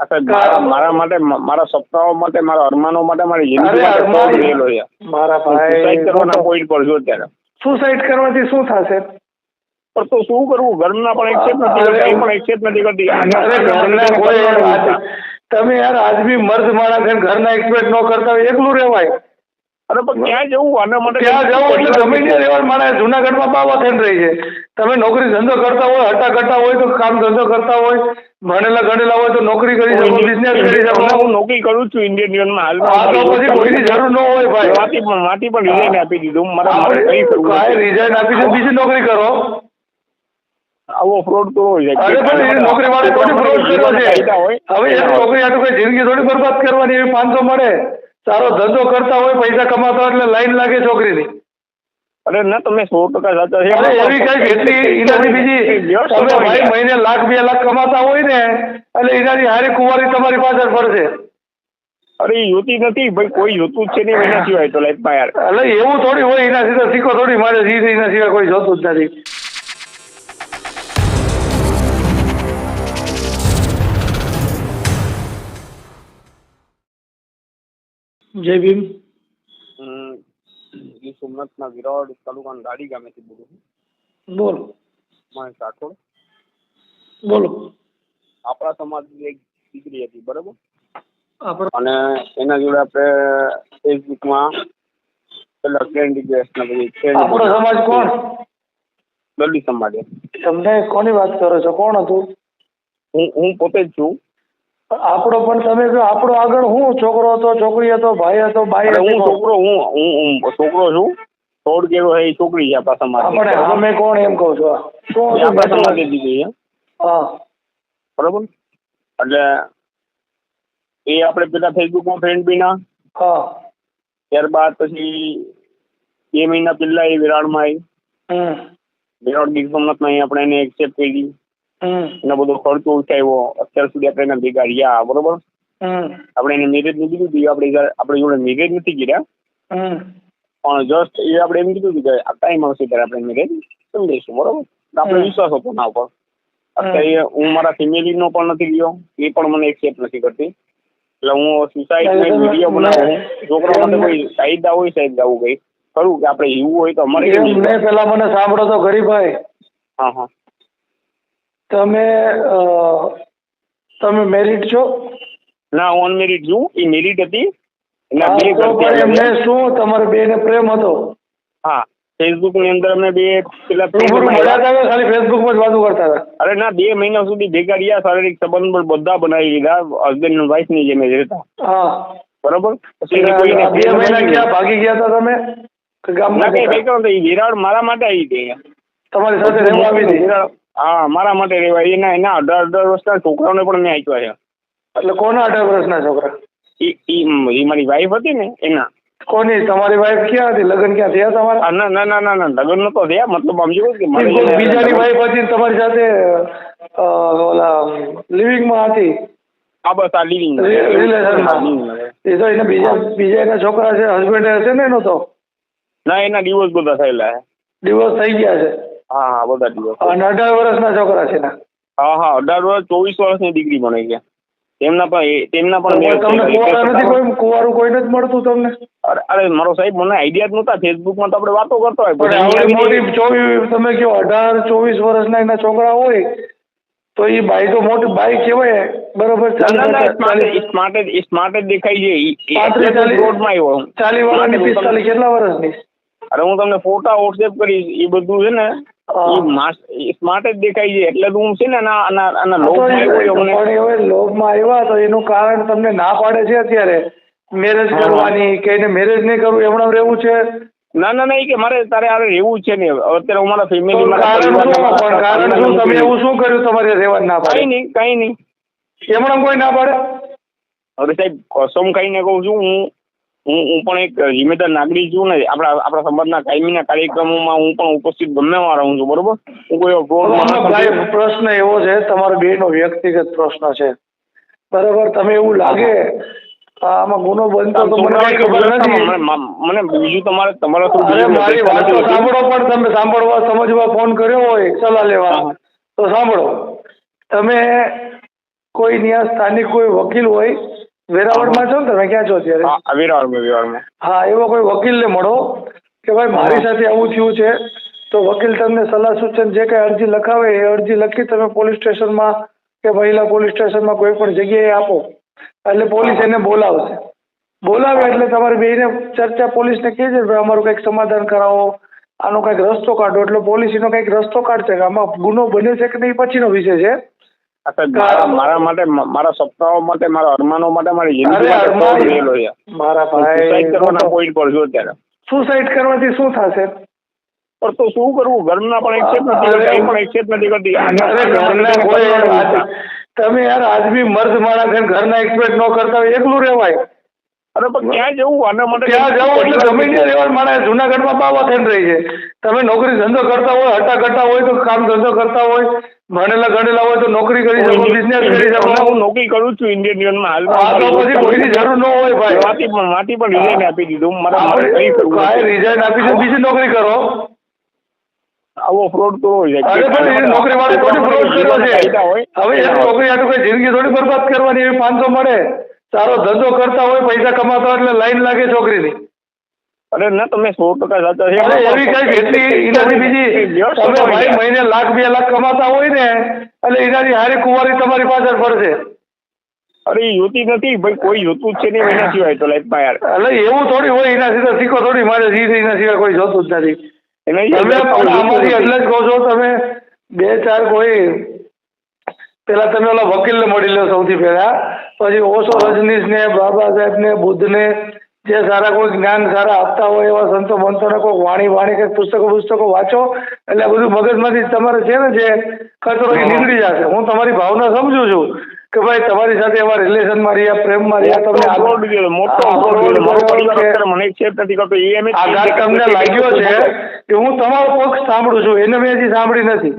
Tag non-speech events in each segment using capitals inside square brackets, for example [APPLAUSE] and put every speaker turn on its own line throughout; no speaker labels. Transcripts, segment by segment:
મારા મારા માટે મારા સપનાઓ માટે મારા અરમાનો માટે મારી જિંદગી
મારા ભાઈ
કરવાના પોઈન્ટ પર જો ત્યારે
સુસાઇડ કરવાથી શું થશે?
પણ તો શું કરવું? ઘરના પણ એક્સેપ્ટ નથી
અરે,
પણ એક્સેપ્ટ નથી કરતી.
કોઈ તમે યાર આજ બી મર્દ માણસ ઘર ઘરના એક્સપેક્ટ ન કરતા હોય એકલું રહેવાય.
અરે પણ ક્યાં જવું? આના માટે
ક્યાં જવું? એટલે ગમે ત્યાં રહેવાનું માણસ જુનાગઢમાં બાવા થઈને રહી છે. તમે નોકરી ધંધો કરતા હોય હટા કરતા હોય તો કામ ધંધો કરતા હોય. ભણેલા ગણેલા હોય તો નોકરી કરી શકો બિઝનેસ કરી શકો.
હું નોકરી કરું છું ઇન્ડિયન યુનિયનમાં
હા તો પછી કોઈની જરૂર ન હોય ભાઈ.
માટી પણ માટી પણ રિઝાઇન આપી દીધું. મારા મારે કઈ કરવું
કાંઈ રિઝાઇન આપી દે બીજી નોકરી કરો.
આવો ફ્રોડ તો હોય.
અરે પણ એ નોકરી વાળે થોડી ફ્રોડ કર્યો છે. હવે એ નોકરી આટલું કઈ જિંદગી થોડી બરબાદ કરવાની એવી પાંચસો મળે. સારો ધંધો કરતા હોય પૈસા કમાતા હોય એટલે લાઈન લાગે છોકરીની.
અરે ના તમે સો ટકા સાચા છે.
અરે એવી કઈ એટલી એનાથી બીજી તમે ભાઈ મહિને લાખ બે લાખ કમાતા હોય ને એટલે એનાથી હારી કુંવારી તમારી પાછળ ફરશે
અરે એ નથી ભાઈ કોઈ જોતું જ છે નહીં એના સિવાય તો લાઈફમાં યાર.
એટલે એવું થોડી હોય એના સીધા શીખો થોડી મારે સીધી એના સિવાય કોઈ જોતું જ નથી. જય ભીમ.
ગીર સોમનાથના વિરાવળ તાલુકાના દાડી ગામેથી બોલું છું.
બોલો.
મહેશ રાઠોડ.
બોલો.
આપણા સમાજની એક દીકરી હતી બરોબર? અને એના જોડે આપણે ફેસબુકમાં પેલા ટ્રેન્ડ રિક્વેસ્ટ ને બધી
આપણો સમાજ કોણ?
દલિત સમાજ
તમને કોની વાત કરો છો? કોણ હતું?
હું હું પોતે જ છું.
આપણો પણ તમે કહો આપણો આગળ હું? છોકરો હતો છોકરી હતો ભાઈ હતો બાઈ
હું છોકરો હું હું છોકરો છું. થોડ કેવો એ છોકરી છે આપણા સમાજ
પણ તમે કોણ એમ કહો છો? શું
આપણા
તમારે?
સમાજની છે?
હા.
બરોબર? એટલે એ આપણે પેલા ફેસબુકમાં ફ્રેન્ડ બીના
હા.
ત્યારબાદ પછી બે મહિના પહેલા એ વિરાળમાં આવી. વિરાળ ગીર સોમનાથમાં આપણે એને એક્સેપ્ટ કરી. એનો બધો ખર્ચો ઉઠાવ્યો. અત્યાર સુધી આપણે એના ભેગા રહ્યા બરોબર? આપણે એને મેરેજ નથી કીધું એ આપણે આપણે જોડે મેરેજ નથી કર્યા. પણ જસ્ટ એ આપણે એમ કીધું હતું કે આ ટાઈમ આવશે ત્યારે આપણે મેરેજ કરી દઈશું બરોબર આપણે વિશ્વાસ હતો ના ઉપર. અત્યારે હું મારા ફેમિલીનો પણ નથી ગયો એ પણ મને એક્સેપ્ટ નથી કરતી. એટલે હું સુસાઇડ
નો
વીડિયો બનાવું. છોકરા માટે કોઈ કાયદા હોય સાહેબ આવું કઈ. ખરું કે આપણે એવું હોય તો અમારે
પેલા મને સાંભળો તો ગરીભાઈ
હા હા.
તમે તમે મેરિટ છો?
ના હું અનમેરિડ છું. એ મેરિટ હતી. બે
એમને શું? તમારે બેને પ્રેમ હતો?
હા ફેસબુકની અંદર અમે બે પેલા
ખાલી ફેસબુકમાં જ વાતો કરતા હતા.
અરે ના બે મહિના સુધી ભેગા રહ્યા શારીરિક સંબંધ પણ બધા બનાવી લીધા હસબન્ડ અને વાઇફની જેમ જ રહેતા.
હા.
બરોબર? પછી
બે મહિના ક્યાં ભાગી ગયા હતા તમે?
ના
ગામમાં
કઈ ભેગા. વિરાળ મારા માટે આવી ગયા.
તમારી સાથે રહેવા આવી હતી?
હા મારા માટે રહેવા એના એના અઢાર અઢાર વર્ષના છોકરાઓને પણ મેં આપ્યા છે.
એટલે કોના અઢાર વર્ષના છોકરા?
ઈ મારી વાઈફ હતી ને એના.
કોની? તમારી વાઈફ ક્યાં હતી? લગ્ન ક્યાં થયા તમારા?
ના ના ના ના ના લગ્ન નતો થયા. મતલબ આમ જેવું કે
બીજાની વાઈફ હતી તમારી સાથે ઓલા લિવિંગમાં હતી?
આ બસ આ લિવિંગ
રિલેશનમાં એ તો એને બીજા બીજા એના છોકરા છે હસબન્ડ હશે ને એનો તો?
ના એના ડિવોર્સ બધા થયેલા છે.
ડિવોર્સ થઈ ગયા છે.
હા હા બધા ડિવોર્સ
અને અઢાર વર્ષના છોકરા છે
હા હા અઢાર વર્ષ ચોવીસ વર્ષની દીકરી ભણે છે. તેમના પણ તેમના પણ
તમને કુવારા નથી કોઈ કુવારું કોઈ નથી મળતું તમને?
અરે અરે મારો સાહેબ મને આઈડિયા જ નહોતા. ફેસબુકમાં તો આપણે વાતો કરતા હોય.
પણ આવડી મોટી ચોવીસ તમે કહો અઢાર ચોવીસ વર્ષના એના છોકરા હોય તો એ બાઈ તો મોટી બાઈ કહેવાય બરોબર
ના ના ના સ્માર્ટ સ્માર્ટ દેખાય છે.
પિસ્તાલીસ કેટલા વર્ષની?
અરે હું તમને ફોટા વોટ્સએપ કરીશ એ બધું છે ને સ્માર્ટ જ દેખાય છે એટલે તો હું છે ને લોભમાં આવ્યો
તો એનું કારણ તમને ના પાડે છે અત્યારે? મેરેજ કરવાની કે એને મેરેજ નહીં કરવું એમણે રહેવું છે?
ના ના ના એ કે મારે તારે આ રહેવું છે ને અત્યારે હું મારા ફેમિલી
કારણ કારણ શું? તમે એવું શું કર્યું તમારે રહેવાનું ના
કઈ
પાડે
નહીં કઈ નહીં.
એમણે કોઈ ના પાડે?
હવે સાહેબ કસમ ખાઈને કહું છું હું હું હું પણ એક જિમ્મેદાર નાગરિક છું ને આપણા આપણા સમાજના કાયમીના કાર્યક્રમોમાં હું પણ ઉપસ્થિત ગમે માં રહું છું બરોબર? હું કોઈ.
ભાઈ પ્રશ્ન એવો છે તમારો બેનો વ્યક્તિગત પ્રશ્ન છે. બરાબર તમે એવું લાગે આમાં ગુનો બનતો તો મને ખબર નથી.
મને બીજું તમારે તમારા.
સાંભળો પણ તમે સાંભળવા સમજવા ફોન કર્યો હોય સલાહ લેવા તો સાંભળો. તમે કોઈ ત્યાં સ્થાનિક કોઈ વકીલ હોય વેરાવળમાં છો ને તમે? ક્યાં છો અત્યારે?
હા વિરાવળમાં વિરાવળમાં.
હા એવો કોઈ વકીલને મળો કે ભાઈ મારી સાથે આવું થયું છે તો વકીલ તમને સલાહ સૂચન જે કઈ અરજી લખાવે એ અરજી લખી તમે પોલીસ સ્ટેશનમાં કે મહિલા પોલીસ સ્ટેશનમાં કોઈ પણ જગ્યાએ આપો. એટલે પોલીસ એને બોલાવશે. બોલાવે એટલે તમારે બેને ચર્ચા પોલીસને કહેજે ભાઈ અમારું કંઈક સમાધાન કરાવો આનો કંઈક રસ્તો કાઢો. એટલે પોલીસ એનો કંઈક રસ્તો કાઢશે કે આમાં ગુનો બન્યો છે કે નહીં પછીનો વિષય છે.
મારા માટે મારા સપનાઓ માટે મારા અરમાનો માટે મારી જિંદગી
મારા
સુસાઇડ કરવાના
ભાઈ
પોઈન્ટ પર છું અત્યારે.
સુસાઇડ કરવાથી શું થશે?
પણ તો શું કરવું? ઘરના પણ એક્સેપ્ટ નથી કરતી પણ એક્સેપ્ટ નથી કરતી.
તમે યાર આજ બી મર્દ માણસ ઘરના એક્સપેક્ટ ન કરતા હોય એકલું રહેવાય.
અરે પણ ક્યાં જવું? આના માટે
ક્યાં જવું? એટલે જમીન રહેવાનું માણસ જુનાગઢમાં બાવા થઈને રહી છે. તમે નોકરી ધંધો કરતા હોય હટા કરતા હોય તો કામ ધંધો કરતા હોય ભણેલા ગણેલા હોય તો નોકરી કરી શકો બિઝનેસ કરી શકો.
હું નોકરી કરું છું ઇન્ડિયન યુનિયનમાં
હા તો પછી કોઈની જરૂર ન હોય ભાઈ.
માટી પણ માટી પણ રિઝાઇન આપી દીધું. મારા કરવું
રિઝાઇન આપી દીધું. બીજી નોકરી કરો.
આવો ફ્રોડ કરવો છે
અરે પણ એ નોકરી વાળે થોડી ફ્રોડ કર્યો છે. હવે એ નોકરી આટલું કઈ જિંદગી થોડી બરબાદ કરવાની એવી પાંચસો મળે. સારો ધંધો કરતા હોય પૈસા કમાતા હોય એટલે લાઈન લાગે છોકરીની.
અરે ના તમે સો ટકા સાચા છે.
એવી કઈ એટલી એનાથી બીજી તમે ભાઈ મહિને લાખ બે લાખ કમાતા હોય ને એટલે એનાથી હારી કુંવારી તમારી પાછળ પડશે.
અરે એ નથી ભાઈ કોઈ જોતું જ છે નહીં એના સિવાય તો લાઈફમાં યાર.
એટલે એવું થોડી હોય એના સીધા શીખો થોડી મારે સીધી એના સિવાય કોઈ જોતું જ નથી. તમે આમાંથી એટલે જ કહો છો તમે બે ચાર કોઈ પેલા તમે ઓલા વકીલને મળી લો સૌથી પહેલા. પછી ઓશો રજનીશ ને બાબા સાહેબ ને બુદ્ધ ને જે સારા કોઈ જ્ઞાન સારા આપતા હોય એવા સંતો મંતોને કોઈ વાણી વાણી કે પુસ્તકો પુસ્તકો વાંચો. એટલે બધું મગજમાંથી તમારે છે ને જે કચરો એ નીકળી જશે. હું તમારી ભાવના સમજુ છું કે ભાઈ તમારી સાથે એવા રિલેશનમાં રહ્યા પ્રેમમાં રહ્યા તમને આઘાત તમને લાગ્યો છે કે હું તમારો પક્ષ સાંભળું છું. એને મેં હજી સાંભળી નથી.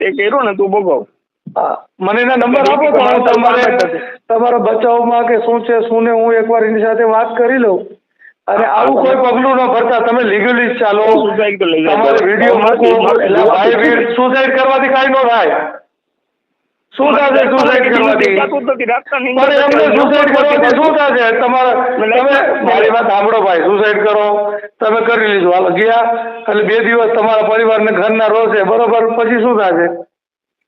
એ કર્યો ને તું ભોગવ.
મને એના નંબર આપો તો તમારે તમારા બચાવમાં કે શું છે શું ને હું એકવાર એની સાથે વાત કરી લઉં. અને આવું કોઈ પગલું ન ભરતા તમે લીગલી ચાલો. તમારે વીડિયો મૂકો. એટલે ભાઈ સુસાઇડ કરવાથી કાંઈ ન થાય. શું થશે સુસાઇડ કરવાથી? પણ એમને સુસાઇડ કરવાથી શું થશે? તમારે તમે મારી વાત સાંભળો ભાઈ સુસાઇડ કરો. તમે કરી લીધું. હાલ ગયા. એટલે બે દિવસ તમારા પરિવારને ઘરના છે બરોબર? પછી શું થશે?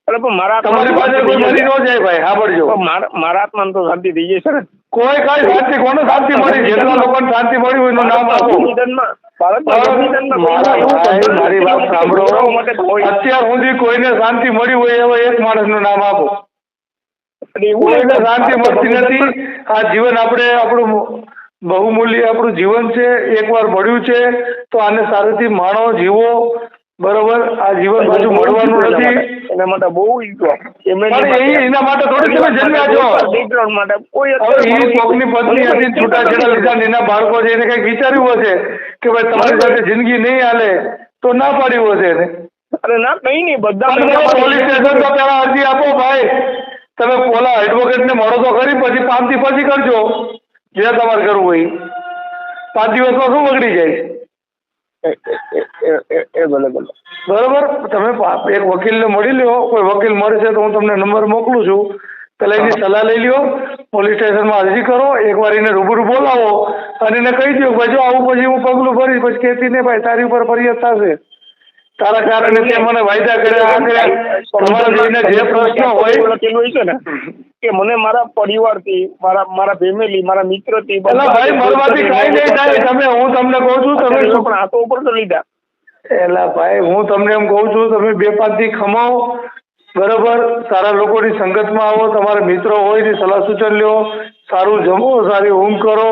અરે પણ મારા
તમારી પાસે કોઈ મરી ન જાય ભાઈ સાંભળજો.
મારા મારા આત્માને તો શાંતિ થઈ જશે ને.
કોઈ કાંઈ શાંતિ કોને શાંતિ મળી? જેટલા લોકોને શાંતિ મળી હોય એનું નામ આપો. મારા વાત સાંભળો. અત્યાર સુધી કોઈને શાંતિ મળી હોય એવા એક માણસનું નામ આપો. કોઈને શાંતિ મળતી નથી. આ જીવન આપણે આપણું બહુમૂલ્ય આપણું જીવન છે એકવાર મળ્યું છે તો આને સારીથી માણો જીવો બરોબર? આ જીવન પાછું મળવાનું નથી.
એના માટે બહુ ઈચ્છો.
એના માટે થોડી તમે જન્મ્યા છો.
બેકગ્રાઉન્ડ માટે કોઈ
એ કોકની પત્ની હતી છૂટાછેડા લીધા એના બાળકો છે એને કંઈક વિચાર્યું હશે કે ભાઈ તમારી સાથે જિંદગી નહીં હાલે તો ના પાડ્યું હશે એને.
અરે ના કઈ નહીં બધા
પોલીસ સ્ટેશન તો પેલા અરજી આપો ભાઈ. તમે ઓલા એડવોકેટ ને મળો તો કરી પછી પાંચથી પછી કરજો. જે તમારે કરવું હોય. પાંચ દિવસમાં શું બગડી જાય?
એ-
બરોબર? તમે એક વકીલને મળી લ્યો. કોઈ વકીલ મળશે તો હું તમને નંબર મોકલું છું. પેલા એની સલાહ લઈ લ્યો. પોલીસ સ્ટેશનમાં અરજી કરો. એકવાર એને રૂબરૂ બોલાવો અને એને કહી દો ભાઈ જો આવું પછી હું પગલું ભરીશ, પછી કહેતી ને ભાઈ તારી ઉપર ફરિયાદ થશે. તારા કારણે તે મને વાયદા કર્યા કર્યા તમારા જોઈને જે પ્રશ્ન હોય
લખેલું હોય છે ને કે મને મારા પરિવારથી મારા મારા ફેમિલી મારા મિત્રથી
એલા ભાઈ મરવાથી કાંઈ નહીં થાય. તમે હું તમને કહું છું તમે
પણ હાથો ઉપર તો લીધા.
એલા ભાઈ હું તમને એમ કહું છું તમે બે પાંચથી ખમાવો. બરોબર? સારા લોકોની સંગતમાં આવો. તમારા મિત્રો હોયની સલાહ સૂચન લ્યો. સારું જમો સારી ઊંઘ કરો.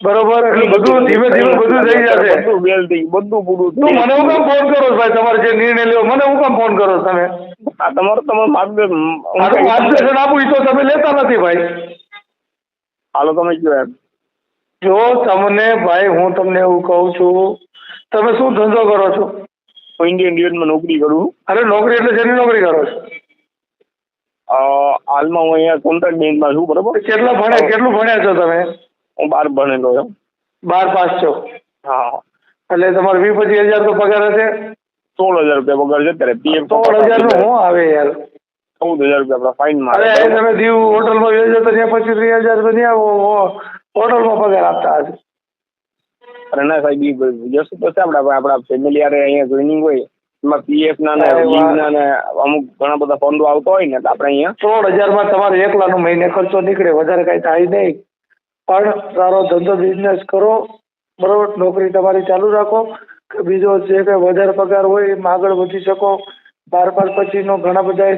બરોબર એટલે બધું ધીમે ધીમે બધું થઈ જશે.
બધું વેલ થઈ બધું પૂરું
તું મને હું કામ ફોન કરો ભાઈ? તમારે જે નિર્ણય લેવો મને હું કામ ફોન કરો તમે?
આ તમારો તમારો માર્ગદર્શન
માર્ગદર્શન આપું એ તો તમે લેતા નથી ભાઈ.
હાલો તમે કયો એમ.
જો તમને ભાઈ હું તમને એવું કહું છું તમે શું ધંધો કરો છો?
હું ઇન્ડિયન ડિવિઝનમાં નોકરી કરું.
અરે નોકરી એટલે જેની નોકરી કરો છો?
હાલમાં હું અહીંયા કોન્ટ્રાક્ટ બેંકમાં છું બરોબર?
કેટલા ભણ્યા કેટલું ભણ્યા છો તમે?
હું બાર ભણેલો એમ
બાર પાસ છો?
હા.
એટલે તમારે વીસ પચીસ હજાર તો પગાર હશે?
સોળ હજાર રૂપિયા પગાર છે અત્યારે પીએમ
સોળ હજારનું શું આવે યાર?
ચૌદ હજાર રૂપિયા ફાઇન
અરે તમે દીવ હોટલમાં વેચો તો ત્યાં પચીસ ત્રીસ હજાર તો ત્યાં હોટલમાં પગાર આપતા હશે.
અરે ના સાહેબ ઈ જશું તો આપડા આપડા ફેમિલી યારે અહીંયા જોઈનિંગ હોય. એમાં પીએફ ના ને
અરે
ના ને અમુક ઘણા બધા ફંડો આવતો હોય ને તો આપણે અહીંયા
સોળ હજારમાં તમારે એકલાનો મહિને ખર્ચો નીકળે વધારે કઈ થાય નહીં. પણ સારો ધંધો બિઝનેસ કરો બરોબર નોકરી તમારી ચાલુ રાખો કે બીજો જે કંઈ વધારે પગાર હોય એમાં આગળ વધી શકો. બાર બાર પછીનો ઘણા બધા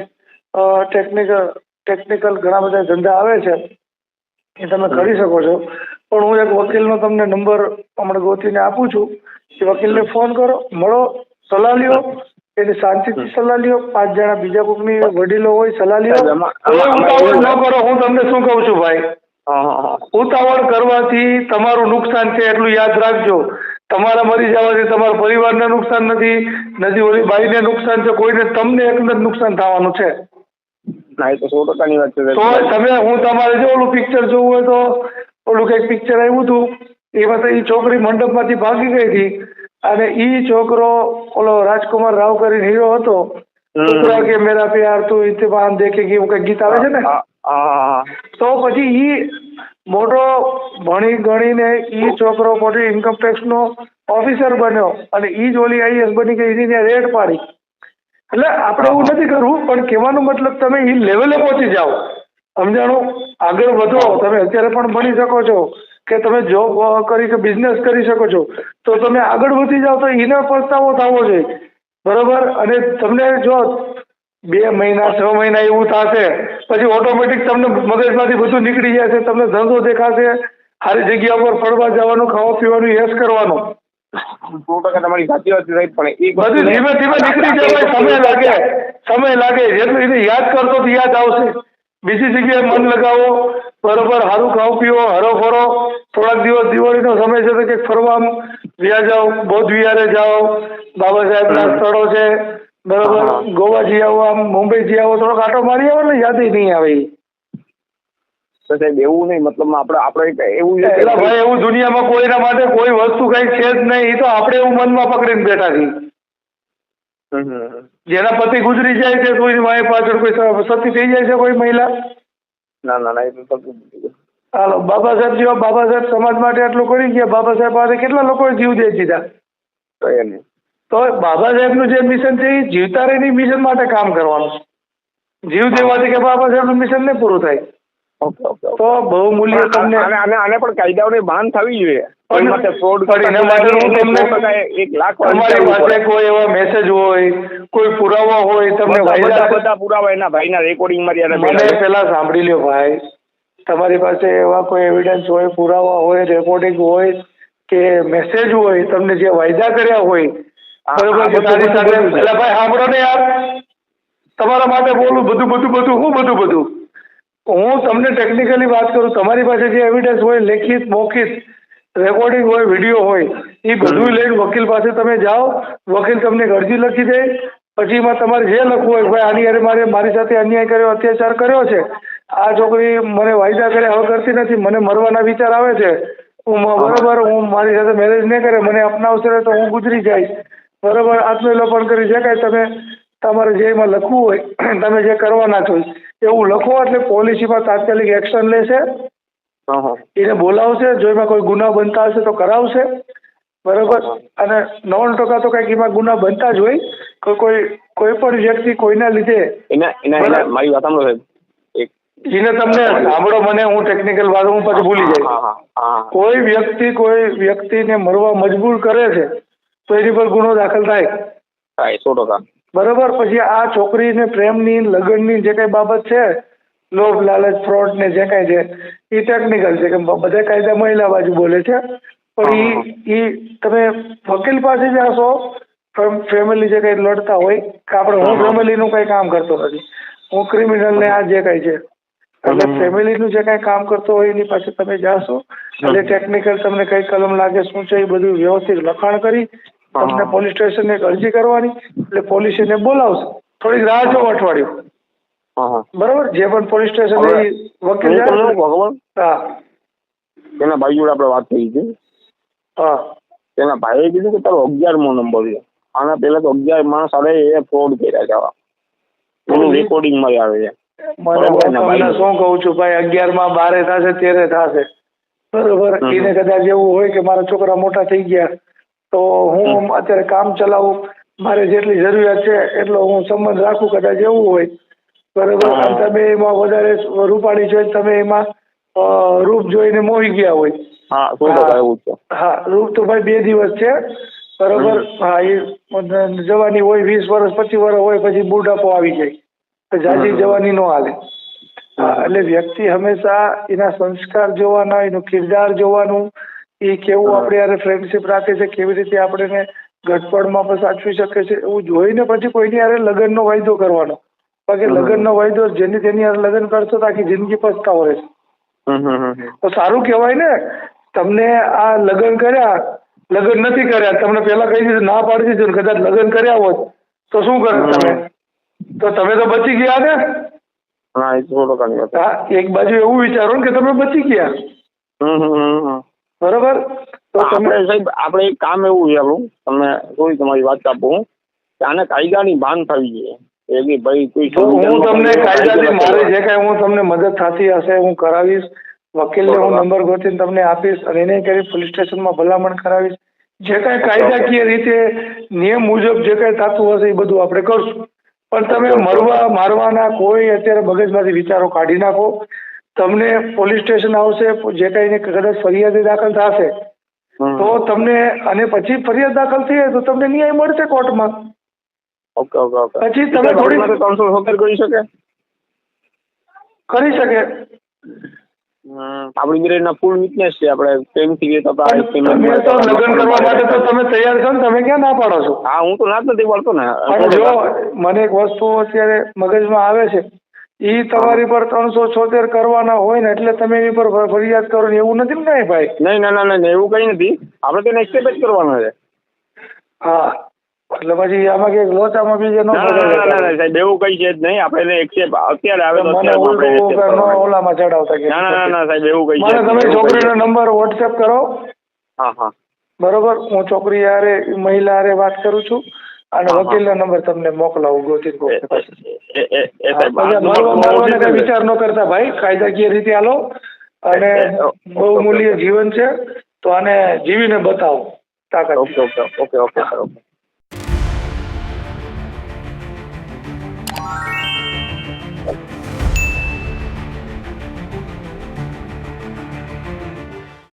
ટેકનિકલ ટેકનિકલ ઘણા બધા ધંધા આવે છે એ તમે કરી શકો છો. પણ હું એક વકીલનો તમને નંબર હમણાં ગોતીને આપું છું. એ વકીલને ફોન કરો મળો સલાહ લ્યો એની શાંતિથી સલાહ લ્યો પાંચ જણા બીજા કોઈની વડીલો હોય સલાહ લ્યો. ન કરો હું તમને શું કહું છું ભાઈ? ઉતાવળ કરવાથી તમારું નુકસાન છે એટલું યાદ રાખજો. તમારા મરી જવાથી તમારા પરિવારને નુકસાન નથી નથી ઓલી બાઈને નુકસાન છે કોઈને તમને એકને જ નુકસાન થવાનું છે.
ના એ તો સો ટકાની વાત છે
તો તમે હું તમારે જો ઓલું પિક્ચર જોવું હોય તો ઓલું કંઈક પિક્ચર આવ્યું હતું એમાં તો એ છોકરી મંડપમાંથી ભાગી ગઈ હતી અને એ છોકરો ઓલો રાજકુમાર રાવ કરીને હીરો હતો. છોકરા કે મેરા પ્યાર તું ઇત્તેફાન દેખે એવું કઈ ગીત આવે છે ને. તો પછી ઈ મોટો ભણી ગણીને ઈ છોકરો પછી ઇન્કમટેક્સ નો ઓફિસર બન્યો અને ઈ જ ઓલી આઈએસ બની ગઈ, એની ત્યાં રેડ પાડી. એટલે આપણે એવું નથી કરવું, પણ કહેવાનો મતલબ તમે ઈ લેવલે પહોંચી જાઓ. સમજાણું? આગળ વધો. તમે અત્યારે પણ ભણી શકો છો કે તમે જોબ કરી કે બિઝનેસ કરી શકો છો. તો તમે આગળ વધી જાઓ તો એના પસ્તાવો થવો જોઈએ. બરોબર? અને તમને જો બે મહિના છ મહિના એવું થશે. પછી ઓટોમેટિક તમને મગજમાંથી બધું નીકળી જશે તમને ધંધો દેખાશે. સારી જગ્યા પર ફરવા જવાનું ખાવા પીવાનું યશ કરવાનું.
સો ટકા તમારી સાચી વાત સાહેબ પણ એક
બધું ધીમે ધીમે નીકળી જવાય સમય લાગે. સમય લાગે. જેટલું એને યાદ કરતો તો યાદ આવશે. બીજી જગ્યાએ મન લગાવો. બરોબર સારું ખાવ પીવો હરો ફરો. થોડાક દિવસ દિવાળીનો સમય છે તો કંઈક ફરવા વ્યા જાઓ બૌદ્ધ વિહારે જાઓ. બાબા સાહેબના સ્થળો છે. બરોબર ગોવા જઈ આવો આમ મુંબઈ જઈ આવો થોડોક આટો મારી આવો ને યાદ નહીં આવે.
તો સાહેબ એવું નહીં મતલબ આપણે આપણે એક એવું
એટલે ભાઈ એવું દુનિયામાં કોઈના માટે કોઈ વસ્તુ કઈ છે જ નહીં એ તો આપણે એવું મનમાં પકડીને બેઠા છીએ. જેના પતિ ગુજરી જાય છે કોઈ વાય પાછળ કોઈ સતી થઈ જાય છે કોઈ મહિલા
ના ના ના એ તો.
હાલો બાબા સાહેબ જેવા બાબા સાહેબ સમાજ માટે આટલું કરી ગયા બાબા સાહેબ પાસે કેટલા લોકોએ જીવ દે દીધા
કઈ નહીં
તો બાબા સાહેબનું જે મિશન છે એ જીવતા રહીને મિશન માટે કામ કરવાનું છે. જીવ દેવાથી કે બાબા સાહેબનું મિશન ને પૂરું થાય. તો બહુ મૂલ્ય તમને
આને આને પણ કાયદાઓને ભાન થવી જોઈએ. કોઈ માટે ફ્રોડ
પણ માટે હું તમને
એક લાખ
તમારી પાસે કોઈ એવા મેસેજ હોય કોઈ પુરાવા હોય તમને વાયદા
બધા પુરાવા એના ભાઈના રેકોર્ડિંગમાં
મને પેલા સાંભળી લ્યો ભાઈ. તમારી પાસે એવા કોઈ એવિડન્સ હોય પુરાવા હોય રેકોર્ડિંગ હોય કે મેસેજ હોય તમને જે વાયદા કર્યા હોય બરોબર
હા,
તારી સાથે એટલે ભાઈ સાંભળો ને યાર. તમારા માટે બોલું બધું બધું બધું હું બધું બધું. હું તમને ટેકનિકલી વાત કરું તમારી પાસે જે એવિડન્સ હોય લેખિત મૌખિત રેકોર્ડિંગ હોય વીડિયો હોય એ બધું લઈને વકીલ પાસે તમે જાઓ વકીલ તમને અરજી લખી દે પછી એમાં તમારે જે લખવું હોય ભાઈ આની અરે મારે મારી સાથે અન્યાય કર્યો અત્યાચાર કર્યો છે આ છોકરી મને વાયદા કરે હવે કરતી નથી મને મરવાના વિચાર આવે છે હું બરોબર હું મારી સાથે મેરેજ નહીં કરે મને અપનાવશે તો હું ગુજરી જઈશ. બરોબર આત્મવિલોપન કરી શકાય. તમે તમારે જે એમાં લખવું હોય [CLEARS THROAT] તમે જે કરવાના છો એવું લખો એટલે પોલિસીમાં તાત્કાલિક એક્શન લેશે. એને બોલાવશે જો એમાં કોઈ ગુના બનતા હશે તો કરાવશે. બરોબર? અને નવ્વાણું ટકા તો કંઈક એમાં ગુના બનતા જ હોય કોઈ કોઈ કોઈ પણ વ્યક્તિ કોઈના લીધે
મારી વાત સાંભળો સાહેબ.
જેને તમને સાંભળો મને હું ટેકનિકલ વાત હું પછી ભૂલી
જાય.
કોઈ વ્યક્તિ કોઈ વ્યક્તિને મરવા મજબૂર કરે છે તો એની પર ગુનો દાખલ થાય.
સો ટકા.
બરોબર? પછી આ છોકરીને પ્રેમની લગ્નની જે કઈ બાબત છે લોભ લાલચ ફ્રોડ ને જે કઈ છે એ ટેકનિકલ છે કે બધા કાયદા મહિલા બાજુ બોલે છે. પણ ઈ તમે વકીલ પાસે જાશો ફેમિલી જે કઈ લડતા હોય કે આપણે હું ફેમિલીનું કઈ કામ કરતો નથી. હું ક્રિમિનલ ને આ જે કઈ છે એટલે ફેમિલીનું જે કઈ કામ કરતો હોય એની પાસે તમે જાશો એટલે ટેકનિકલ તમને કઈ કલમ લાગે શું છે એ બધું વ્યવસ્થિત લખાણ કરી તમને. પોલીસ સ્ટેશન એક અરજી કરવાની એટલે પોલીસ એને બોલાવશે. થોડીક રાહ જો અઠવાડિયું. બરોબર? જે પણ પોલીસ સ્ટેશન વકીલ
ખબર?
હા.
એના ભાઈ જોડે આપણે વાત થઈ છે
હા.
એના ભાઈએ કીધું કે તારો અગિયારમો નંબર છે આના પહેલા તો અગિયાર માણસ આવે એ ફ્રોડ કર્યા છે આવા એનું રેકોર્ડિંગ મારે આવે છે
મને શું કહું છું ભાઈ અગિયારમાં બારે થશે તેરે થશે. બરોબર? એને કદાચ એવું હોય કે મારા છોકરા મોટા થઈ ગયા. તો હું અત્યારે કામ ચલાવું. મારે જેટલી જરૂરિયાત છે એટલો હું સંબંધ રાખું કદાચ એવું હોય. બરોબર? તમે એમાં વધારે રૂપાળી જોઈ તમે એમાં રૂપ જોઈને મોહી ગયા હોય.
હા
રૂપ તો ભાઈ બે દિવસ છે. બરોબર? હા એ જવાની હોય વીસ વર્ષ પચીસ વર્ષ હોય પછી બુઢાપો આવી જાય. તો જાજી જવાની નો હાલે. એટલે વ્યક્તિ હંમેશા એના સંસ્કાર જોવાના એનું કિરદાર જોવાનું એ કેવું. આપણે યારે ફ્રેન્ડશિપ રાખે છે કેવી રીતે આપણે ઘટપડમાં પણ સાચવી શકે છે એવું જોઈને પછી કોઈની યારે લગ્નનો વાયદો કરવાનો બાકી. લગ્નનો વાયદો જેની તેની યારે લગ્ન કરશો તો આખી જિંદગી પસ્તાવો રહેશે. તો સારું કહેવાય ને તમને આ લગ્ન કર્યા લગ્ન નથી કર્યા તમને પહેલા કહી દીધું ના પાડી દીધું કદાચ લગ્ન કર્યા હોત તો શું કરે તમે તો તમે તો બચી ગયા ને
હા
એક બાજુ એવું વિચારો ને કે તમે બચી ગયા. બરોબર? તો તમે
સાહેબ આપણે એક કામ એવું છે આપણું તમને થોડી તમારી વાત આપું કે આને કાયદાની ભાન થવી જોઈએ. એ ભાઈ કોઈ
હું તમને કાયદાથી મારે જે કાંઈ હું તમને મદદ થતી હશે હું કરાવીશ. વકીલને હું નંબર ગોતીને તમને આપીશ અને એને કરી પોલીસ સ્ટેશનમાં ભલામણ કરાવીશ. જે કાંઈ કાયદાકીય રીતે નિયમ મુજબ જે કાંઈ થતું હશે એ બધું આપણે કરશું. પણ તમે. મરવા મારવાના કોઈ અત્યારે મગજમાંથી વિચારો કાઢી નાખો. તમને પોલીસ સ્ટેશન આવશે જે કઈ કદાચ ફરિયાદ દાખલ થશે તો તમને અને પછી ફરિયાદ દાખલ થઈ તો તમને ન્યાય મળશે કોર્ટમાં.
Okay okay okay.
પછી તમે થોડી-
કરી શકે?
કરી શકે.
આપણી ગ્રેડના ફૂલ વીકનેસ છે આપણે પ્રેમથી રહેતા હતા
તમે તો લગ્ન કરવા માટે તો તમે તૈયાર છો ને તમે ક્યાં ના પાડો છો?
હા હું તો ના જ નથી પાડતો ને.
જો મને એક વસ્તુ અત્યારે મગજમાં આવે છે ઈ તમારી પર ત્રણસો છોતેર કરવાના હોય ને એટલે તમે એની પર ફરિયાદ કરો ને એવું નથી ને ભાઈ?
નહીં ના ના ના એવું કઈ નથી. આપણે તેને એક્સેપ્ટ જ કરવાનો છે.
હા. એટલે પછી આમાં કંઈક લોચામાં બીજે ન.
સાહેબ એવું કઈ છે જ નહીં. આપણે એક્સેપ્ટ અત્યારે આવે તો
કે. ઓલામાં ચડાવતા કે
ના ના ના સાહેબ એવું કઈ છે
તમે છોકરીનો નંબર વોટ્સએપ કરો.
હા હા.
બરોબર? હું છોકરી હારે મહિલા હારે વાત કરું છું. અને. વકીલનો નંબર તમને મોકલાવું
એ-
પાસે. વિચાર ન કરતા ભાઈ કાયદાકીય રીતે હાલો અને બહુ
ઓકે.
જીવન છે તો આને જીવીને બતાવો તાકાત
okay okay okay okay sir okay